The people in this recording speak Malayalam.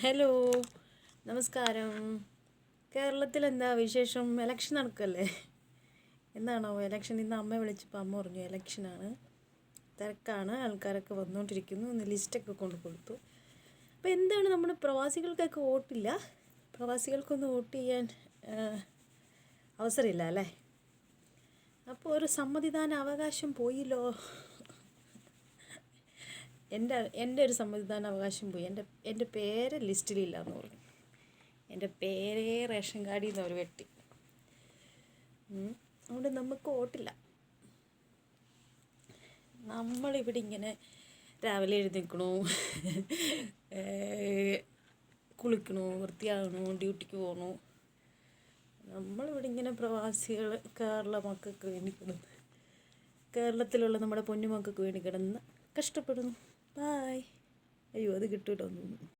ഹലോ നമസ്കാരം. കേരളത്തിൽ എന്താ വിശേഷം? എലക്ഷൻ നടക്കല്ലേ? എന്താണോ എലക്ഷൻ ഇന്ന് അമ്മ വിളിച്ചപ്പോൾ അമ്മ പറഞ്ഞു എലക്ഷനാണ് തിരക്കാണ്. ആൾക്കാരൊക്കെ വന്നുകൊണ്ടിരിക്കുന്നു ഇന്ന് ലിസ്റ്റൊക്കെ കൊണ്ട് കൊടുത്തു. അപ്പോൾ എന്താണ് നമ്മുടെ പ്രവാസികൾക്കൊക്കെ വോട്ടില്ല? പ്രവാസികൾക്കൊന്നും വോട്ട് ചെയ്യാൻ അവസരമില്ല അല്ലേ? അപ്പോൾ ഒരു സമ്മതിദാന അവകാശം പോയില്ലോ? എന്റെ എന്റെ ഒരു സമ്മതിദാന അവകാശം പോയി. എന്റെ എന്റെ പേര് ലിസ്റ്റിലില്ല എന്ന് പറഞ്ഞു. എന്റെ പേരേ റേഷൻ കാർഡിൽ നിന്ന് അവർ വെട്ടി. അതുകൊണ്ട് നമുക്ക് ഓട്ടില്ല നമ്മളിവിടെ ഇങ്ങനെ രാവിലെ എഴുന്നേൽക്കണു കുളിക്കണു വൃത്തിയാകണു ഡ്യൂട്ടിക്ക് പോകണു നമ്മളിവിടെ ഇങ്ങനെ പ്രവാസികൾ കേരള മക്കൾക്ക് വേണ്ടി കിടന്ന് കേരളത്തിലുള്ള നമ്മുടെ പൊന്നുമക്കൾക്ക് വേണ്ടി കിടന്ന് കഷ്ടപ്പെടുന്നു. ബായ് അയ്യോ അത് കിട്ടൂട്ടോ തോന്നുന്നു.